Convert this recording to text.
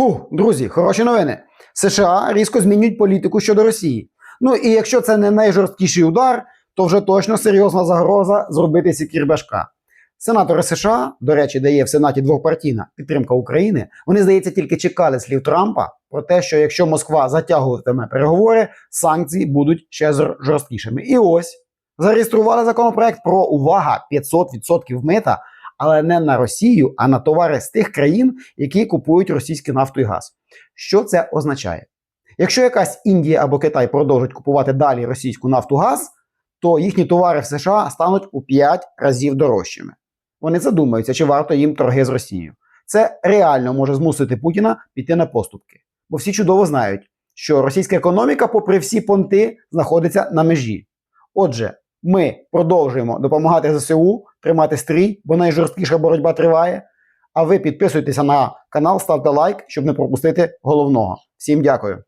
Фу, друзі, хороші новини. США різко змінюють політику щодо Росії. Ну і якщо це не найжорсткіший удар, то вже точно серйозна загроза зробити сікір башка. Сенатори США, до речі, де є в Сенаті двопартійна підтримка України, вони, здається, тільки чекали слів Трампа про те, що якщо Москва затягуватиме переговори, санкції будуть ще жорсткішими. І ось зареєстрували законопроект про увага 500% мита, але не на Росію, а на товари з тих країн, які купують російську нафту і газ. Що це означає? Якщо якась Індія або Китай продовжать купувати далі російську нафту газ, то їхні товари в США стануть у 5 разів дорожчими. Вони задумаються, чи варто їм торги з Росією. Це реально може змусити Путіна піти на поступки. Бо всі чудово знають, що російська економіка, попри всі понти, знаходиться на межі. Отже, ми продовжуємо допомагати ЗСУ, тримати стрій, бо найжорсткіша боротьба триває. А ви підписуйтеся на канал, ставте лайк, щоб не пропустити головного. Всім дякую.